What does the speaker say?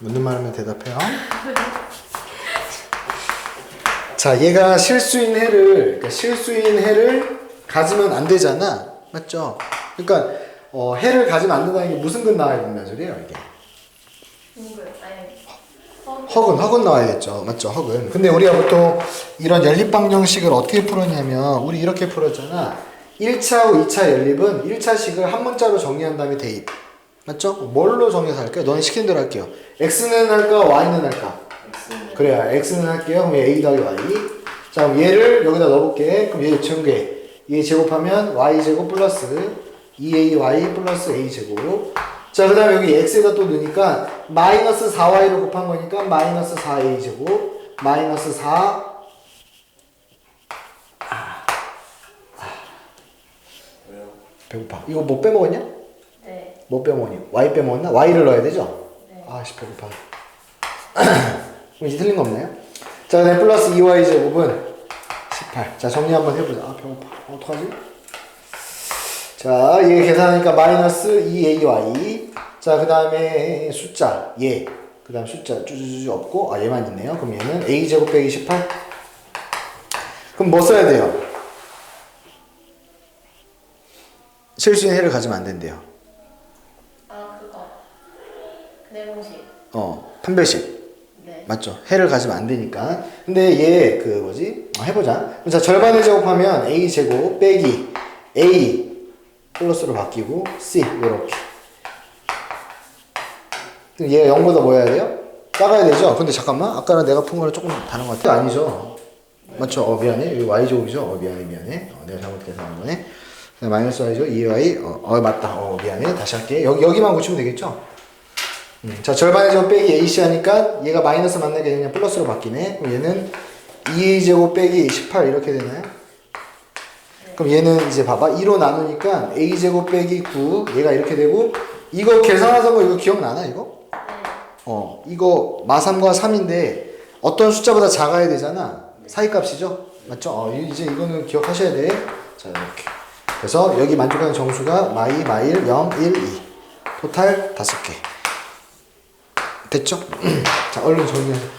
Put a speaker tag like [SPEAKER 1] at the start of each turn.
[SPEAKER 1] 묻는 말 하면 대답해요. 자, 얘가 실수인 해를, 그러니까 실수인 해를 가지면 안 되잖아. 맞죠? 그러니까, 어, 해를 가지면 안 된다는 게 무슨 근 나와야 된다는 소리예요, 이게. 허근, 허근 나와야겠죠. 맞죠? 허근. 근데 우리가 보통 이런 연립방 정식을 어떻게 풀었냐면, 우리 이렇게 풀었잖아. 1차하고 2차 연립은 1차식을 한 문자로 정리한 다음에 대입. 맞죠? 뭘로 정리해서 할까요? 너는 시킨 대로 할게요. x는 할까? y는 할까? 그래야 x는 할게요. 그럼 a 더하기 y. 자, 그럼 얘를 여기다 넣어볼게. 그럼 얘 전개. 얘 제곱하면 y 제곱 플러스 2ay 플러스 a 제곱. 자, 그 다음에 여기 x에다 또 넣으니까 마이너스 4y로 곱한 거니까 마이너스 4a 제곱 마이너스 4
[SPEAKER 2] 왜요?
[SPEAKER 1] 배고파. 이거 뭐 빼먹었냐? 네뭐 빼먹었니? y 빼먹었나? y를 넣어야 되죠?
[SPEAKER 3] 네.
[SPEAKER 1] 아씨 배고파. 이제 틀린 거 없나요? 자, 그다음 플러스 2y 제곱은 18. 자, 정리 한번 해보자. 아, 배고파. 어떡하지? 자, 얘 계산하니까 마이너스 2ay. 자, 그 다음에 숫자, 얘. 그 다음 숫자 쭈쭈쭈 없고, 아, 얘만 있네요. 그럼 얘는 a 제곱 빼기 18. 그럼 뭐 써야 돼요? 실수인 해를 가지면 안 된대요.
[SPEAKER 3] 내공식
[SPEAKER 1] 어, 판별식.
[SPEAKER 3] 네
[SPEAKER 1] 맞죠? 해를 가지면 안 되니까. 근데 얘 그 뭐지? 어, 해보자. 자 절반을 제곱하면 a 제곱 빼기 a 플러스로 바뀌고 c 이렇게. 그럼 얘가 0보다 뭐 해야 돼요? 작아야 되죠? 근데 잠깐만 아까랑 내가 푼 거랑 조금 다른 것 같아. 아니죠? 맞죠? 어 미안해. 여기 y 제곱이죠? 어 미안해 미안해. 어, 내가 잘못 계산한 거네. 마이너스 y죠? 2y. 어, 어 맞다. 어 미안해. 다시 할게. 여기 여기만 고치면 되겠죠? 음, 자 절반의 제곱 빼기 AC 하니까 얘가 마이너스 만나게 그냥 플러스로 바뀌네 그럼 얘는 2A 제곱 빼기 18 이렇게 되나요? 그럼 얘는 이제 봐봐 2로 나누니까 A 제곱 빼기 9 얘가 이렇게 되고 이거 계산하던 거 이거 기억나나 이거?
[SPEAKER 3] 네.
[SPEAKER 1] 어 이거 마3과 3인데 어떤 숫자보다 작아야 되잖아 사이값이죠? 맞죠? 어, 이- 이제 이거는 기억하셔야 돼. 자 이렇게 그래서 여기 만족하는 정수가 마이, 마일, 0, 1, 2 토탈 5개 됐죠? 자 얼른 정리해